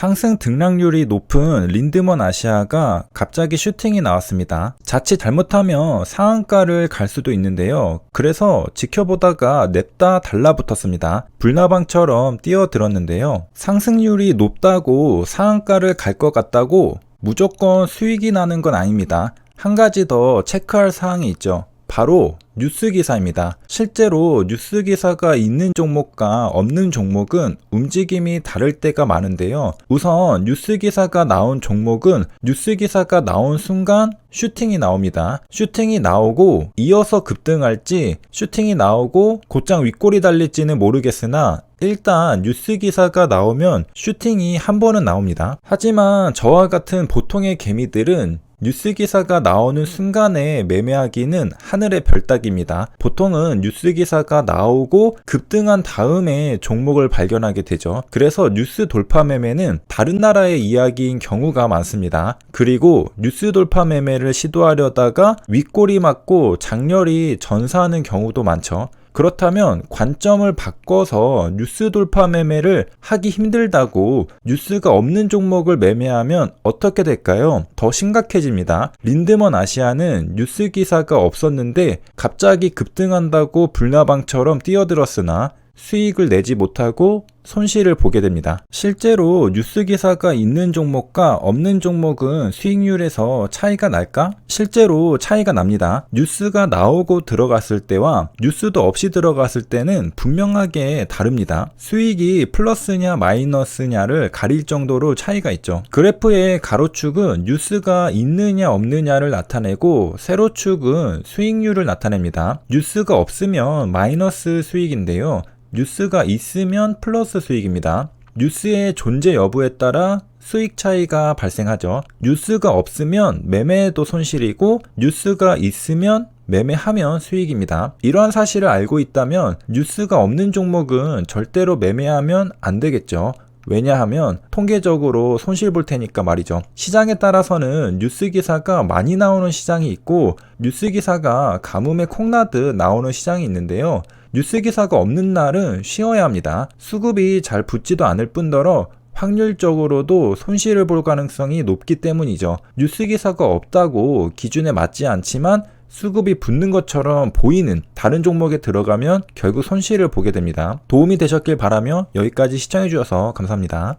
상승 등락률이 높은 린드먼 아시아가 갑자기 슈팅이 나왔습니다. 자칫 잘못하면 상한가를 갈 수도 있는데요. 그래서 지켜보다가 냅다 달라붙었습니다. 불나방처럼 뛰어들었는데요. 상승률이 높다고 상한가를 갈 것 같다고 무조건 수익이 나는 건 아닙니다. 한 가지 더 체크할 사항이 있죠. 바로 뉴스 기사입니다. 실제로 뉴스 기사가 있는 종목과 없는 종목은 움직임이 다를 때가 많은데요. 우선 뉴스 기사가 나온 종목은 뉴스 기사가 나온 순간 슈팅이 나옵니다. 슈팅이 나오고 이어서 급등할지 슈팅이 나오고 곧장 윗골이 달릴지는 모르겠으나 일단 뉴스 기사가 나오면 슈팅이 한 번은 나옵니다. 하지만 저와 같은 보통의 개미들은 뉴스 기사가 나오는 순간에 매매하기는 하늘의 별따기입니다. 보통은 뉴스 기사가 나오고 급등한 다음에 종목을 발견하게 되죠. 그래서 뉴스 돌파 매매는 다른 나라의 이야기인 경우가 많습니다. 그리고 뉴스 돌파 매매를 시도하려다가 윗골이 맞고 장렬히 전사하는 경우도 많죠. 그렇다면 관점을 바꿔서 뉴스 돌파 매매를 하기 힘들다고 뉴스가 없는 종목을 매매하면 어떻게 될까요? 더 심각해집니다. 린드먼 아시아는 뉴스 기사가 없었는데 갑자기 급등한다고 불나방처럼 뛰어들었으나 수익을 내지 못하고 손실을 보게 됩니다. 실제로 뉴스 기사가 있는 종목과 없는 종목은 수익률에서 차이가 날까? 실제로 차이가 납니다. 뉴스가 나오고 들어갔을 때와 뉴스도 없이 들어갔을 때는 분명하게 다릅니다. 수익이 플러스냐 마이너스냐를 가릴 정도로 차이가 있죠. 그래프의 가로축은 뉴스가 있느냐 없느냐를 나타내고 세로축은 수익률을 나타냅니다. 뉴스가 없으면 마이너스 수익인데요. 뉴스가 있으면 플러스 수익입니다. 뉴스의 존재 여부에 따라 수익 차이가 발생하죠. 뉴스가 없으면 매매도 손실이고 뉴스가 있으면 매매하면 수익입니다. 이러한 사실을 알고 있다면 뉴스가 없는 종목은 절대로 매매하면 안 되겠죠. 왜냐하면 통계적으로 손실 볼 테니까 말이죠. 시장에 따라서는 뉴스 기사가 많이 나오는 시장이 있고 뉴스 기사가 가뭄에 콩나듯 나오는 시장이 있는데요. 뉴스 기사가 없는 날은 쉬어야 합니다. 수급이 잘 붙지도 않을 뿐더러 확률적으로도 손실을 볼 가능성이 높기 때문이죠. 뉴스 기사가 없다고 기준에 맞지 않지만 수급이 붙는 것처럼 보이는 다른 종목에 들어가면 결국 손실을 보게 됩니다. 도움이 되셨길 바라며 여기까지 시청해주셔서 감사합니다.